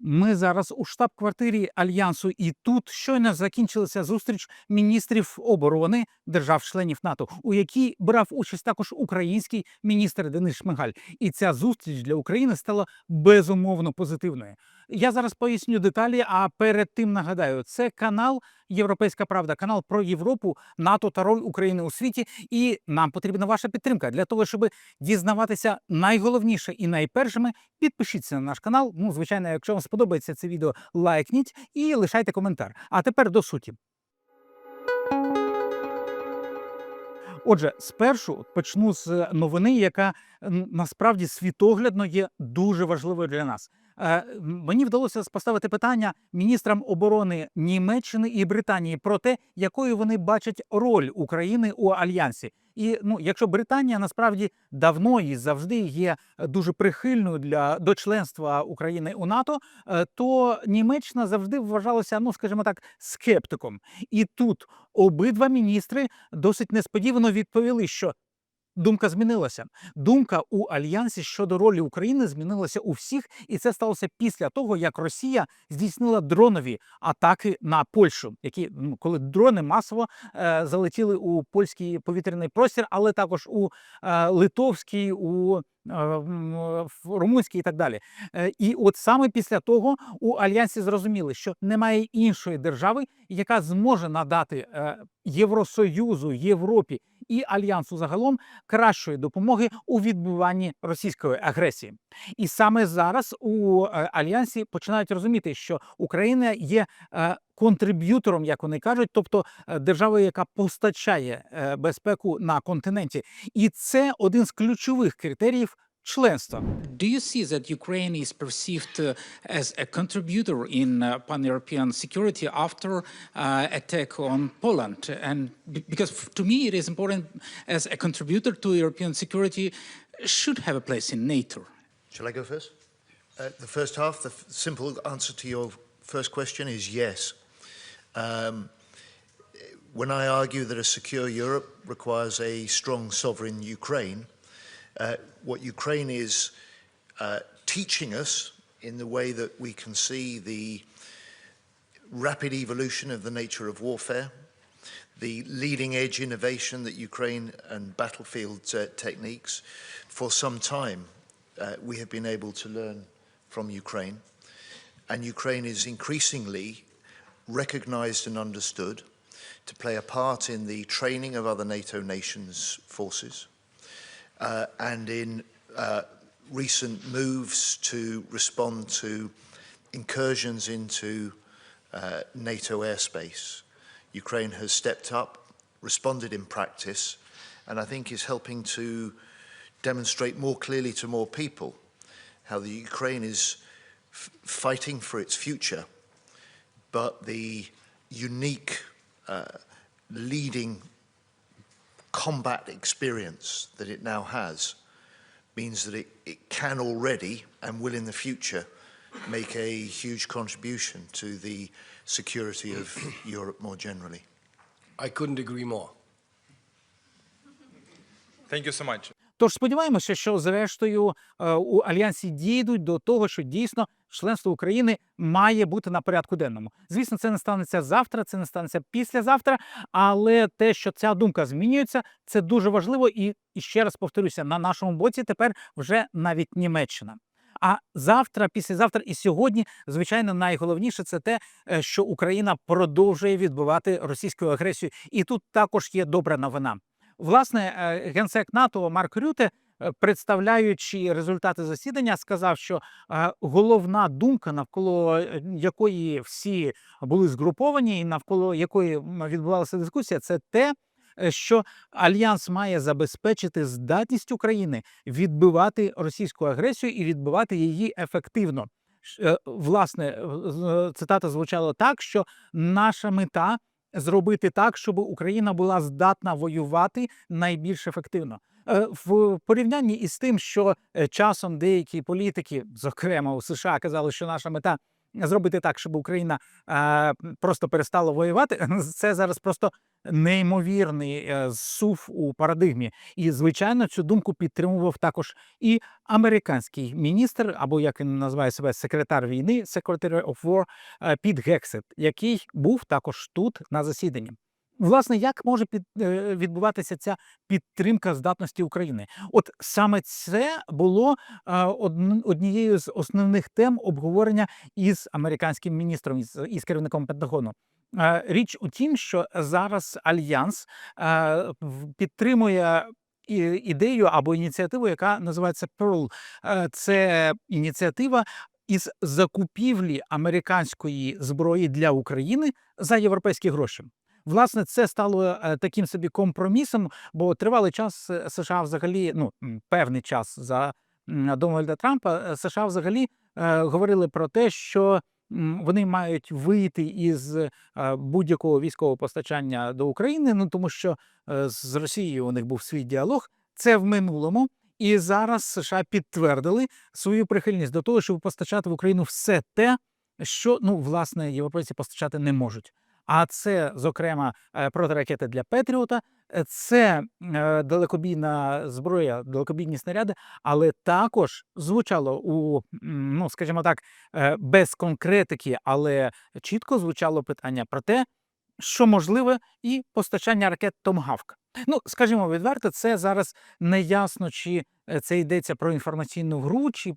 Ми зараз у штаб-квартирі альянсу, і тут щойно закінчилася зустріч міністрів оборони держав-членів НАТО, у якій брав участь також український міністр Денис Шмигаль. І ця зустріч для України стала безумовно позитивною. Я зараз поясню деталі. А перед тим нагадаю, це канал Європейська Правда, канал про Європу, НАТО та роль України у світі. І нам потрібна ваша підтримка для того, щоб дізнаватися найголовніше і найпершими. Підпишіться на наш канал. Ну, звичайно, якщо вам сподобається це відео, лайкніть і лишайте коментар. А тепер до суті. Отже, спершу почну з новини, яка насправді світоглядно є дуже важливою для нас. Е, Мені вдалося поставити питання міністрам оборони Німеччини і Британії про те, якою вони бачать роль України у альянсі. І ну, якщо Британія насправді давно і завжди є дуже прихильною для до членства України у НАТО, е, то Німеччина завжди вважалася, ну скажімо так, скептиком. І тут обидва міністри досить несподівано відповіли, що думка змінилася. Думка у альянсі щодо ролі України змінилася у всіх, і це сталося після того, як Росія здійснила дронові атаки на Польщу, які ну, коли дрони масово е, залетіли у польський повітряний простір, але також у е, литовський, у е, румунський і так далі. Е, І от саме після того у альянсі зрозуміли, що немає іншої держави, яка зможе надати е, Євросоюзу, Європі і альянсу загалом кращої допомоги у відбиванні російської агресії. І саме зараз у е, альянсі починають розуміти, що Україна є е, контриб'ютором, як вони кажуть, тобто е, державою, яка постачає безпеку на континенті, і це один з ключових критеріїв членства. Do you see that Ukraine is perceived uh, as a contributor in uh, pan-European security after uh, attack on Poland? And be- because f- to me it is important as a contributor to European security should have a place in NATO. Shall I go first? Uh, the first half, the f- simple answer to your first question is yes. Um, when I argue that a secure Europe requires a strong sovereign Ukraine, uh, what Ukraine is uh, teaching us in the way that we can see the rapid evolution of the nature of warfare, the leading edge innovation that Ukraine and battlefield uh, techniques, for some time uh, we have been able to learn from Ukraine. And Ukraine is increasingly recognized and understood to play a part in the training of other NATO nations' forces uh, and in uh, recent moves to respond to incursions into uh, NATO airspace. Ukraine has stepped up, responded in practice, and I think is helping to demonstrate more clearly to more people how the Ukraine is fighting for its future, but the unique uh, leading combat experience that it now has means that it, it can already and will in the future make a huge contribution to the security of Europe more generally. I couldn't agree more. Thank you so much. Тож сподіваємося, що зрештою е, у альянсі дійдуть до того, що дійсно членство України має бути на порядку денному. Звісно, це не станеться завтра, це не станеться післязавтра, але те, що ця думка змінюється, це дуже важливо. І, і ще раз повторюся, на нашому боці тепер вже навіть Німеччина. А завтра, післязавтра і сьогодні, звичайно, найголовніше це те, е, що Україна продовжує відбивати російську агресію. І тут також є добра новина. Власне, е, генсек НАТО Марк Рюте, представляючи результати засідання, сказав, що е, головна думка, навколо е, якої всі були згруповані, і навколо якої відбувалася дискусія, це те, е, що альянс має забезпечити здатність України відбивати російську агресію і відбивати її ефективно. Е, Власне, е, цитата звучала так, що наша мета зробити так, щоб Україна була здатна воювати найбільш ефективно. Е, В порівнянні із тим, що е, часом деякі політики, зокрема у США, казали, що наша мета зробити так, щоб Україна е, просто перестала воювати, це зараз просто неймовірний зсув у парадигмі. І звичайно, цю думку підтримував також і американський міністр, або як він називає себе секретар війни, Secretary of War Піт Гексет, який був також тут на засіданні. Власне, як може під, е, відбуватися ця підтримка здатності України? От саме це було е, однією з основних тем обговорення із американським міністром із, із керівником Пентагону. Е, Річ у тім, що зараз альянс підтримує ідею або ініціативу, яка називається Pearl. Це ініціатива із закупівлі американської зброї для України за європейські гроші. Власне, це стало е, таким собі компромісом, бо тривалий час е, США взагалі, ну певний час за Дональда Трампа, е, США взагалі говорили про те, що вони мають вийти із будь-якого військового постачання до України, ну тому що з Росією у них був свій діалог. Це в минулому. І зараз США підтвердили свою прихильність до того, щоб постачати в Україну все те, що ну власне європейці постачати не можуть. А це, зокрема, е, протиракети для Петріота, е, це е, далекобійна зброя, далекобійні снаряди, але також звучало у, ну скажімо так, без конкретики, але чітко звучало питання про те, що можливе і постачання ракет Томгавк. Ну, скажімо відверто, це зараз не ясно, чи це йдеться про інформаційну гру, чи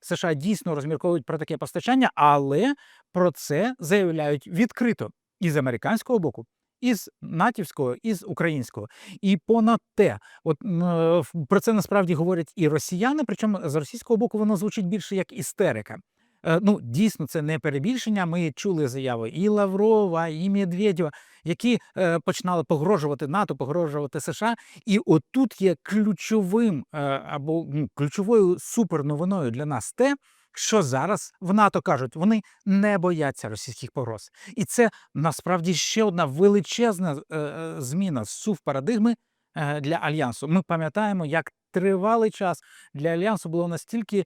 США дійсно розмірковують про таке постачання, але про це заявляють відкрито і з американського боку, і з натівського, і з українського. І понад те, от е, про це насправді говорять і росіяни, причому з російського боку воно звучить більше як істерика. Е, Ну, дійсно, це не перебільшення. Ми чули заяви і Лаврова, і Медведєва, які е, починали погрожувати НАТО, погрожувати США. І отут є ключовим або ну, ключовою суперновиною для нас те, що зараз в НАТО кажуть, вони не бояться російських погроз. І це насправді ще одна величезна е, е, зміна сув парадигми е, для альянсу. Ми пам'ятаємо, як тривалий час для альянсу було настільки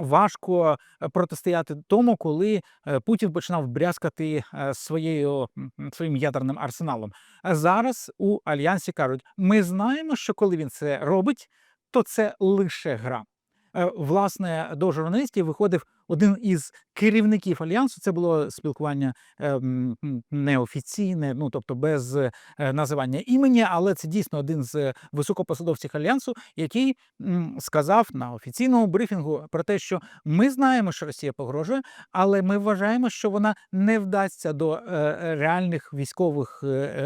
важко протистояти тому, коли Путін починав брязкати своєю своїм ядерним арсеналом. А зараз у альянсі кажуть: ми знаємо, що коли він це робить, то це лише гра. Е, Власне, до журналістів виходив один із керівників альянсу. Це було спілкування е, м, м, неофіційне, ну тобто без е, називання імені, але це дійсно один з високопосадовців альянсу, який сказав на офіційному брифінгу про те, що ми знаємо, що Росія погрожує, але ми вважаємо, що вона не вдасться до е, е, реальних військових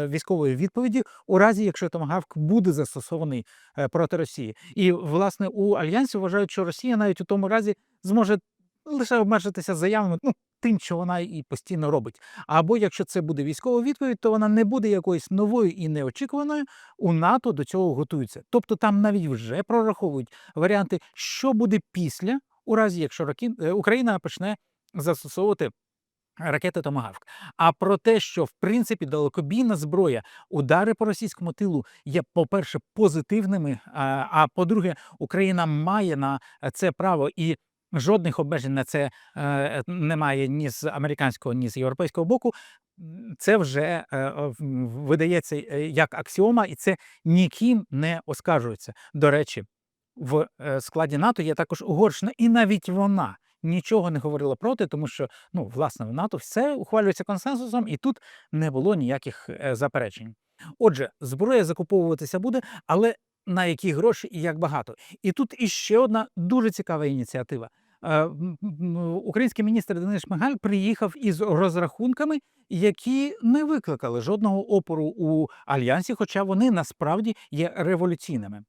військової відповіді у разі, якщо Томагавк буде застосований проти Росії. І власне у альянсі вважають, що Росія навіть у тому разі зможе лише обмежитися заявами, ну тим, що вона і постійно робить. Або якщо це буде військова відповідь, то вона не буде якоюсь новою і неочікуваною. У НАТО до цього готуються. Тобто там навіть вже прораховують варіанти, що буде після, у разі якщо е, Україна почне застосовувати. Ракети Томагавк. А про те, що в принципі далекобійна зброя, удари по російському тилу є, по-перше, позитивними. А, по-друге, Україна має на це право і жодних обмежень на це е, немає ні з американського, ні з європейського боку. Це вже е, видається е, як аксіома, і це ніким не оскаржується. До речі, в е, складі НАТО є також Угорщина, і навіть вона нічого не говорила проти, тому що ну, власне, в НАТО все ухвалюється консенсусом, і тут не було ніяких е, заперечень. Отже, зброя закуповуватися буде, але на які гроші і як багато. І тут іще одна дуже цікава ініціатива. Е, Український міністр Денис Шмигаль приїхав із розрахунками, які не викликали жодного опору у альянсі, хоча вони насправді є революційними.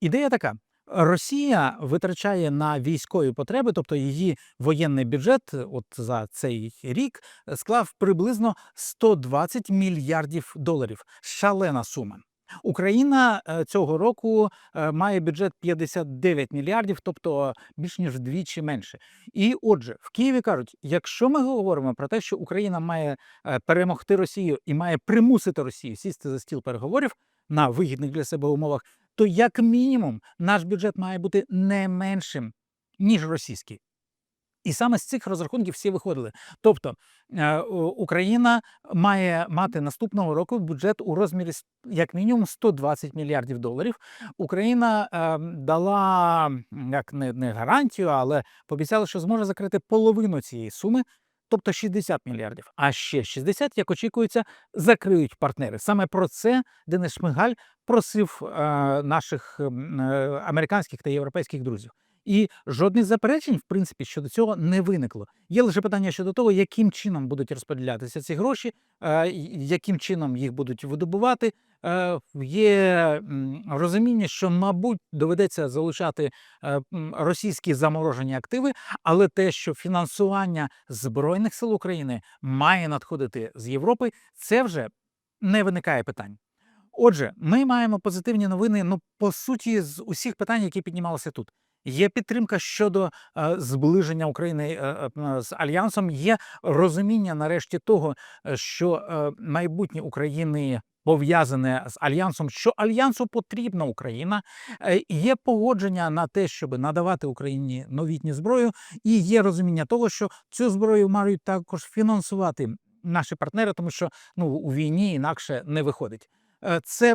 Ідея така: Росія витрачає на військові потреби, тобто її воєнний бюджет, от за цей рік, склав приблизно 120 мільярдів доларів. Шалена сума. Україна е, цього року е, має бюджет 59 мільярдів, тобто більш ніж вдвічі менше. І отже, в Києві кажуть: якщо ми говоримо про те, що Україна має е, перемогти Росію і має примусити Росію сісти за стіл переговорів на вигідних для себе умовах, то як мінімум наш бюджет має бути не меншим ніж російський. І саме з цих розрахунків всі виходили. Тобто е, Україна має мати наступного року бюджет у розмірі як мінімум 120 мільярдів доларів. Україна е, дала як не, не гарантію, але пообіцяла, що зможе закрити половину цієї суми. Тобто 60 мільярдів, а ще 60, як очікується, закриють партнери. Саме про це Денис Шмигаль просив е, наших е, американських та європейських друзів. І жодних заперечень, в принципі, щодо цього не виникло. Є лише питання щодо того, яким чином будуть розподілятися ці гроші, е, яким чином їх будуть видобувати. Е, Є розуміння, що, мабуть, доведеться залучати е, російські заморожені активи, але те, що фінансування збройних сил України має надходити з Європи, це вже не виникає питань. Отже, ми маємо позитивні новини. Ну, по суті, з усіх питань, які піднімалися тут. Є підтримка щодо е, зближення України е, е, з альянсом. Є розуміння нарешті того, що майбутнє України пов'язане з альянсом, що альянсу потрібна Україна. Є погодження на те, щоб надавати Україні новітню зброю, і є розуміння того, що цю зброю мають також фінансувати наші партнери, тому що ну у війні інакше не виходить. Це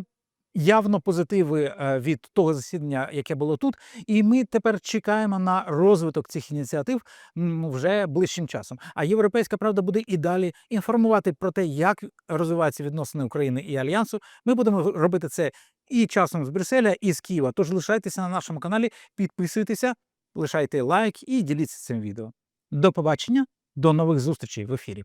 явно позитиви е, від того засідання, яке було тут, і ми тепер чекаємо на розвиток цих ініціатив вже ближчим часом. А європейська правда буде і далі інформувати про те, як розвиваються відносини України і альянсу. Ми будемо робити це і часом з Брюсселя, і з Києва. Тож лишайтеся на нашому каналі, підписуйтеся, лишайте лайк і діліться цим відео. До побачення, до нових зустрічей в ефірі.